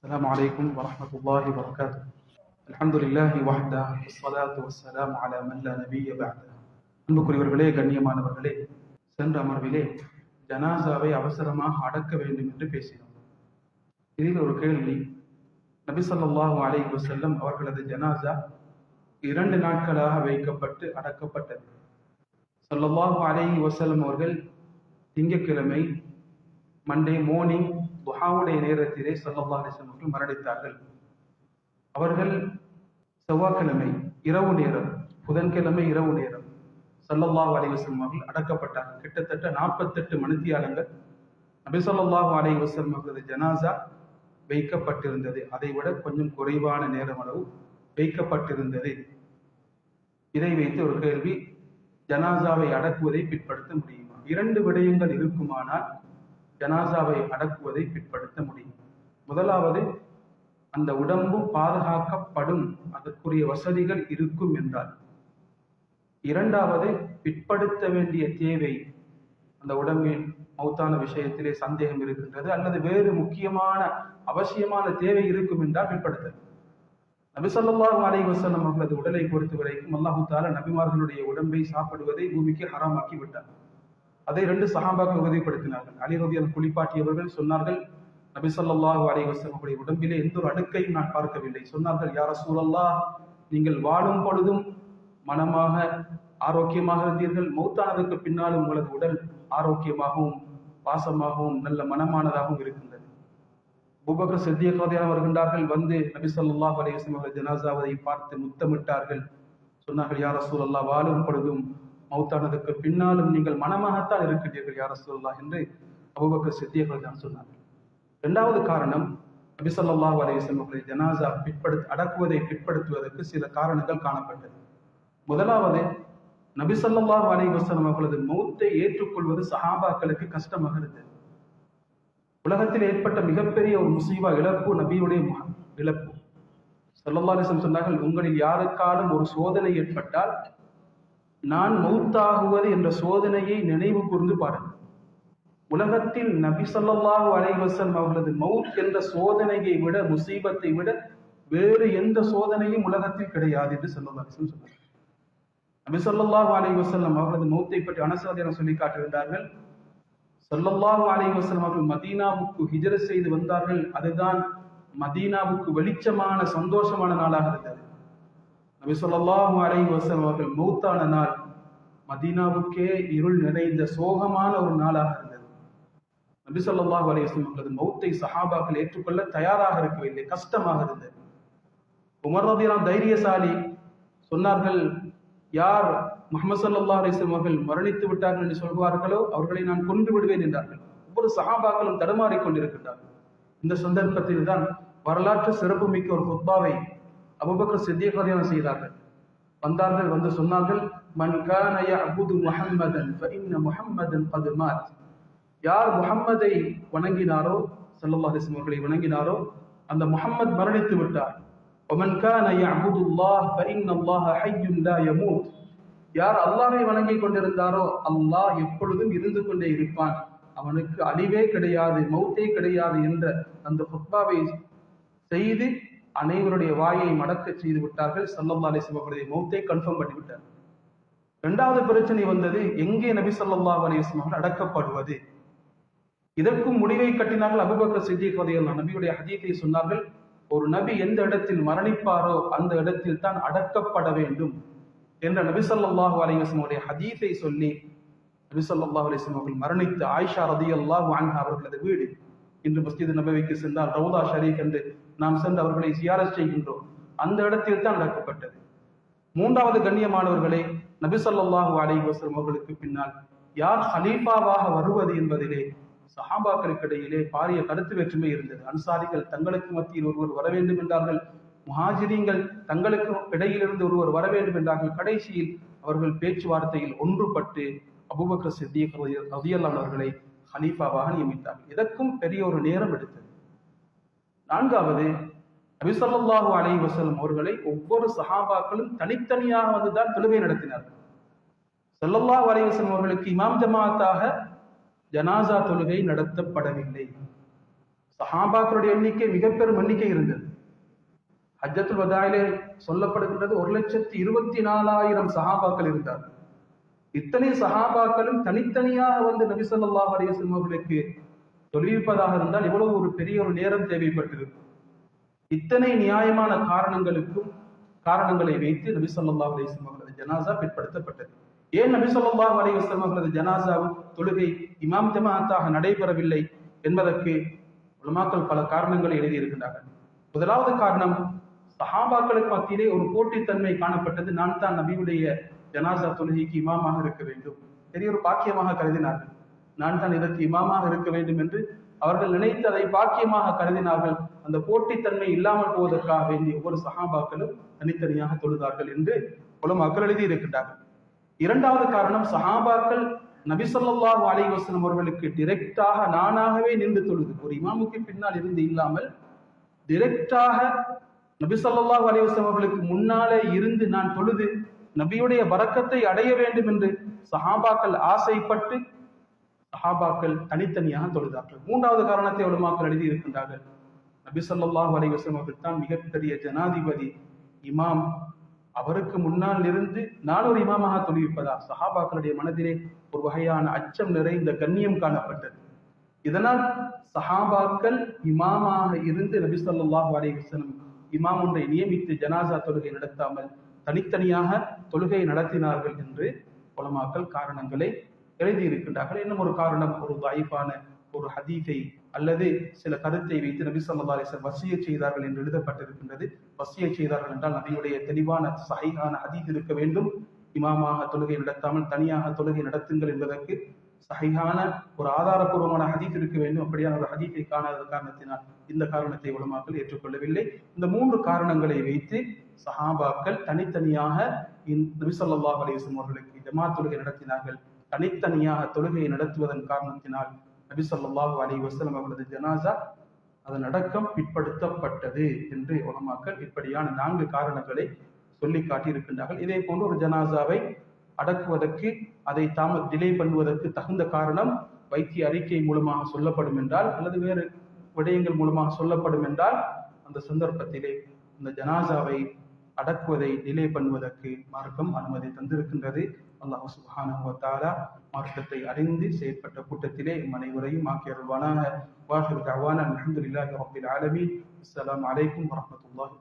السلام عليكم ورحمة الله وبركاته الحمد لله وحده والصلاة والسلام على من لا نبي بعده அன்புக்குரியவர்களே கண்ணியமானவர்களே சென்ற அமர்விலே ஜனாசாவை அவசரமாக அடக்க வேண்டும் என்று பேசினோம் இதில் ஒரு கேள்வி நபி ஸல்லல்லாஹு அலைஹி வஸல்லம் அவர்களது ஜனாசா இரண்டு நாட்களாக வைக்கப்பட்டு அடக்கப்பட்டது ஸல்லல்லாஹு அலைஹி வஸல்லம் அவர்கள் திங்கட்கிழமை மண்டே மார்னிங் துஹாவுடைய நேரத்திலே சல்லா அலைஹி அவர்கள் மரணித்தார்கள். அவர்கள் செவ்வாய்க்கிழமை இரவு நேரம் புதன்கிழமை இரவு நேரம் சல்லல்லாஹ் அலைஹி அவர்கள் அடக்கப்பட்டார்கள். கிட்டத்தட்ட நாற்பத்தெட்டு மணித்தியாலங்கள் நபி ஸல்லல்லாஹு அலைஹி அவர்களது ஜனாசா வைக்கப்பட்டிருந்தது. அதை விட கொஞ்சம் குறைவான நேரம் அளவு வைக்கப்பட்டிருந்தது. இதை வைத்து ஒரு கேள்வி ஜனாசாவை அடக்குவதை பிற்படுத்த முடியுமா? இரண்டு விடயங்கள் இருக்குமானால் ஜனாசாவை அடக்குவதை பிற்படுத்த முடியும். முதலாவது அந்த உடம்பு பாதுகாக்கப்படும் அதற்குரிய வசதிகள் இருக்கும் என்றார். இரண்டாவது பிற்படுத்த வேண்டிய தேவை அந்த உடம்பின் மௌத்தான விஷயத்திலே சந்தேகம் இருக்கின்றது அல்லது வேறு முக்கியமான அவசியமான தேவை இருக்கும் என்றால் பிற்படுத்த நபிசல்லாஹு அலைஹி வஸல்லம் அவர்களது உடலை பொறுத்த வரைக்கும் அல்லாஹு தாலா நபிமார்களுடைய உடம்பை சாப்பிடுவதை பூமிக்கு ஹராமாக்கி விட்டார் அதை ரெண்டு சஹாபாக்கள் உறுதிப்படுத்தினார்கள். அலி குளிப்பாட்டியவர்கள் சொன்னார்கள் நபிசல்லாஹு ஸல்லல்லாஹு அலைஹி உடம்பிலே எந்த ஒரு அடுக்கையும் நான் பார்க்கவில்லை. சொன்னார்கள் யார சூழல்லா நீங்கள் வாழும் பொழுதும் மனமாக ஆரோக்கியமாக இருந்தீர்கள். மௌத்தானதுக்கு பின்னாலும் உங்களது உடல் ஆரோக்கியமாகவும் பாசமாகவும் நல்ல மனமானதாகவும் இருக்கின்றது. அபூபக்கர் சித்திய கதையாக வருகின்றார்கள் வந்து நபிசல்லாஹு ஸல்லல்லாஹு அலைஹி அவர்கள் ஜனாசாவதை பார்த்து முத்தமிட்டார்கள். சொன்னார்கள் யார சூழல்லா வாழும் பொழுதும் மௌத்தானதுக்கு பின்னாலும் நீங்கள் மனமாகத்தான் இருக்கின்றீர்கள் யார சொல்லலாம் என்று அபூபக்கர் சித்தியர்கள் தான் சொன்னார்கள் இரண்டாவது காரணம் நபி ஸல்லல்லாஹு அவர்களை ஜனாசா பிற்படுத்த அடக்குவதை பிற்படுத்துவதற்கு சில காரணங்கள் காணப்பட்டது. முதலாவது நபிசல்லா ஸல்லல்லாஹு அலைஹி அவர்களது மௌத்தை ஏற்றுக்கொள்வது சஹாபாக்களுக்கு கஷ்டமாக இருந்தது. உலகத்தில் ஏற்பட்ட மிகப்பெரிய ஒரு முசீபா இழப்பு நபியுடைய இழப்பு. ஸல்லல்லாஹு சொன்னார்கள் உங்களில் யாருக்காலும் ஒரு சோதனை ஏற்பட்டால் நான் மௌத்தாகுவது என்ற சோதனையை நினைவு கூர்ந்து பாருங்கள். உலகத்தில் நபி சொல்லாஹு அலைவசம் வஸல்லம் அவர்களது மவுத் என்ற சோதனையை விட முசீபத்தை விட வேறு எந்த சோதனையும் உலகத்தில் கிடையாது என்று ஸல்லல்லாஹு அலைஹி சொன்னார் நபி சொல்லாஹு அலைஹி அவர்களது மௌத்தை பற்றி அனசாதியான சொல்லி காட்டுகின்றார்கள் ஸல்லல்லாஹு அலைஹி அவர்கள் மதீனாவுக்கு ஹிஜர செய்து வந்தார்கள். அதுதான் மதீனாவுக்கு வெளிச்சமான சந்தோஷமான நாளாக இருந்தது. நபி சொல்லாஹு அலை வசம் அவர்கள் மௌத்தான நாள். மதீனாவுக்கே இருள் நிறைந்த சோகமான ஒரு நாளாக இருந்தது. நபி சொல்லாஹு அலை வசம் அவர்களது மௌத்தை சஹாபாக்கள் ஏற்றுக்கொள்ள தயாராக இருக்கவில்லை கஷ்டமாக இருந்தது. உமர் ரதியல்லாஹு தைரியசாலி சொன்னார்கள் யார் முகமது சல்லா அலிஸ்லம் அவர்கள் மரணித்து விட்டார்கள் என்று சொல்வார்களோ அவர்களை நான் கொன்று விடுவேன் என்றார்கள். ஒவ்வொரு சஹாபாக்களும் தடுமாறிக் கொண்டிருக்கின்றார்கள். இந்த சந்தர்ப்பத்தில் தான் வரலாற்று சிறப்புமிக்க ஒரு ஹுத்பாவை அபூபக்கர் சித்திக் ரலியல்லாஹு செய்தார்கள் வந்தார்கள் வந்து சொன்னார்கள் மன் கான யஅபுது முஹம்மதன் ஃபஇன்ன முஹம்மதன் கத் மாத் யார் முஹம்மதை வணங்கினாரோ ஸல்லல்லாஹு அலைஹி வஸல்லம் அவர்களை வணங்கினாரோ அந்த முஹம்மத் மரணித்து விட்டார் ومن كان يعبد الله فإن الله حي لا يموت யார் அல்லாஹ்வை வணங்கிக் கொண்டிருந்தாரோ அல்லாஹ் எப்பொழுதும் இருந்து கொண்டே இருப்பான் அவனுக்கு அழிவே கிடையாது மௌத்தே கிடையாது என்ற அந்த ஹுத்பாவை செய்து அனைவருடைய வாயை மடக்கச் செய்து விட்டார்கள். சல்லல்லா அலிஸ்லம் அவருடைய மௌத்தை கன்ஃபார்ம் பண்ணி விட்டார். இரண்டாவது பிரச்சனை வந்தது எங்கே நபி சொல்லா அலிஸ்லம் அவர்கள் அடக்கப்படுவது? இதற்கும் முடிவை கட்டினார்கள் அபுபக்கர் சித்திக் ரலியல்லாஹு நபியுடைய ஹதீஸை சொன்னார்கள் ஒரு நபி எந்த இடத்தில் மரணிப்பாரோ அந்த இடத்தில் தான் அடக்கப்பட வேண்டும் என்ற நபி சொல்லாஹு அலைஹி வஸல்லம் சொல்லி நபி சொல்லாஹு அலிஸ்லம் அவர்கள் மரணித்து ஆயிஷா ரலியல்லாஹு அன்ஹா அவர்களது வீடு இன்று மஸ்ஜித் நபவிக்கு சென்றால் ரவுதா ஷரீக் என்று நாம் சென்று அவர்களை சியாரஸ் செய்கின்றோம். அந்த இடத்தில் தான் அடக்கப்பட்டது மூன்றாவது கண்ணியமானவர்களே நபிசல்லாஹு ஸல்லல்லாஹு அலைஹி அவர்களுக்கு பின்னால் யார் ஹலீஃபாவாக வருவது என்பதிலே சஹாபாக்களுக்கு இடையிலே பாரிய கருத்து வேற்றுமை இருந்தது. அன்சாரிகள் தங்களுக்கு மத்தியில் ஒருவர் வர வேண்டும் என்றார்கள். முஹாஜிரீங்கள் தங்களுக்கு இடையிலிருந்து ஒருவர் வர வேண்டும் என்றார்கள். கடைசியில் அவர்கள் பேச்சுவார்த்தையில் ஒன்றுபட்டு அபுபக்கர் சித்திக் ரதியல்லான் அவர்களை ஹலீஃபாவாக நியமித்தார்கள். இதற்கும் பெரிய ஒரு நேரம் எடுத்தது. நான்காவது நபி அலை வசலம் அவர்களை ஒவ்வொரு சஹாபாக்களும் தனித்தனியாக வந்துதான் தொழுகை நடத்தினார்கள். செல்லல்லாஹு அலை வசலம் அவர்களுக்கு இமாம் ஜமாத்தாக ஜனாசா தொழுகை நடத்தப்படவில்லை. சஹாபாக்களுடைய எண்ணிக்கை மிக பெரும் எண்ணிக்கை இருந்தது. ஹஜ்ஜத்துல் வதாயிலே சொல்லப்படுகின்றது ஒரு லட்சத்தி இருபத்தி நாலாயிரம் சஹாபாக்கள் இருந்தார் இத்தனை சஹாபாக்களும் தனித்தனியாக வந்து நபி சொல்லாஹ் அலைஹி அவர்களுக்கு தொழில்ப்பதாக இருந்தால் இவ்வளவு ஒரு பெரிய ஒரு நேரம் தேவைப்பட்டிருக்கும். இத்தனை நியாயமான காரணங்களுக்கும் காரணங்களை வைத்து நபி சொல்லா அலைஹி அவர்களது ஜனாசா பிற்படுத்தப்பட்டது. ஏன் நபி சொல்லா அலைஹி அவர்களது ஜனாசாவும் தொழுகை இமாம் ஜமாத்தாக நடைபெறவில்லை என்பதற்கு உலமாக்கள் பல காரணங்களை எழுதியிருக்கின்றார்கள். முதலாவது காரணம் சஹாபாக்களுக்கு மத்தியிலே ஒரு போட்டித்தன்மை காணப்பட்டது. நான் தான் நபியுடைய ஜனாசா தொழுகைக்கு இமாமாக இருக்க வேண்டும். பெரிய ஒரு பாக்கியமாக கருதினார்கள். நான் தான் இதற்கு இமாமாக இருக்க வேண்டும் என்று அவர்கள் நினைத்து அதை பாக்கியமாக கருதினார்கள். அந்த போட்டித்தன்மை இல்லாமல் போவதற்காக வேண்டிய ஒவ்வொரு சஹாபாக்களும் தனித்தனியாக தொழுதார்கள் என்று உலமாக்கள் எழுதி இருக்கின்றார்கள் இரண்டாவது காரணம் சஹாபாக்கள் நபி ஸல்லல்லாஹு அவர்களுக்கு டிரெக்டாக நானாகவே நின்று தொழுது. ஒரு இமாமுக்கு பின்னால் இருந்து இல்லாமல் டிரெக்டாக நபி ஸல்லல்லாஹு அவர்களுக்கு முன்னாலே இருந்து நான் தொழுது நபியுடைய வரக்கத்தை அடைய வேண்டும் என்று சஹாபாக்கள் ஆசைப்பட்டு சஹாபாக்கள் தனித்தனியாக தொழுதார்கள். மூன்றாவது காரணத்தை உலமாக்கள் எழுதி இருக்கின்றார்கள். நபி சொல்லாஹ் அலி வஸ்லம் அவர்கள் தான் மிகப்பெரிய ஜனாதிபதி இமாம். அவருக்கு முன்னால் இருந்து நான் ஒரு இமாமாக தொழுவிப்பதா? சஹாபாக்களுடைய மனதிலே ஒரு வகையான அச்சம் நிறைந்த கண்ணியம் காணப்பட்டது. இதனால் சஹாபாக்கள் இமாமாக இருந்து நபி சொல்லாஹ் அலி வஸ்லம் இமாம் ஒன்றை நியமித்து ஜனாசா தொழுகை நடத்தாமல் தனித்தனியாக தொழுகை நடத்தினார்கள் என்று உலமாக்கள் காரணங்களை எழுதியிருக்கின்றார்கள். இன்னும் ஒரு காரணம் ஒரு வாய்ப்பான ஒரு ஹதீஸை அல்லது சில கருத்தை வைத்து நபி சொல்லா அலைஹி வசிய செய்தார்கள் என்று எழுதப்பட்டிருக்கின்றது. வசிய செய்தார்கள் என்றால் நபியுடைய தெளிவான சகையான ஹதீஸ் இருக்க வேண்டும். இமாமாக தொழுகை நடத்தாமல் தனியாக தொழுகை நடத்துங்கள் என்பதற்கு சகையான ஒரு ஆதாரபூர்வமான ஹதீஸ் இருக்க வேண்டும். அப்படியான ஒரு ஹதீஸை காணாத காரணத்தினால் இந்த காரணத்தை உலமாக்கள் ஏற்றுக்கொள்ளவில்லை. இந்த மூன்று காரணங்களை வைத்து சஹாபாக்கள் தனித்தனியாக இந்த நபி ஸல்லல்லாஹு அவர்களுக்கு ஜமா தொழுகை நடத்தினார்கள். தனித்தனியாக தொழுகையை நடத்துவதன் காரணத்தினால் நபி சொல்லாஹு அலி வசலம் அவரது ஜனாசா அதன் அடக்கம் பிற்படுத்தப்பட்டது என்று உலமாக்கள் இப்படியான நான்கு காரணங்களை சொல்லி காட்டியிருக்கின்றார்கள். இதே போன்று ஒரு ஜனாசாவை அடக்குவதற்கு அதை தாம டிலே பண்ணுவதற்கு தகுந்த காரணம் வைத்திய அறிக்கை மூலமாக சொல்லப்படும் என்றால் அல்லது வேறு விடயங்கள் மூலமாக சொல்லப்படும் என்றால் அந்த சந்தர்ப்பத்திலே அந்த ஜனாசாவை அடக்குவதை டிலே பண்ணுவதற்கு மார்க்கம் அனுமதி தந்திருக்கின்றது. அல்லாஹ் சுப்ஹானஹு வ மார்க்கத்தை அறிந்து செயற்பட்ட கூட்டத்திலே நம் அனைவரையும் ஆக்கி அருள்வானாக வாஹிர் தஅவானா அல்ஹம்துலில்லாஹி ரப்பில் ஆலமீன். அஸ்ஸலாமு அலைக்கும் வரஹ்மத்துல்லாஹி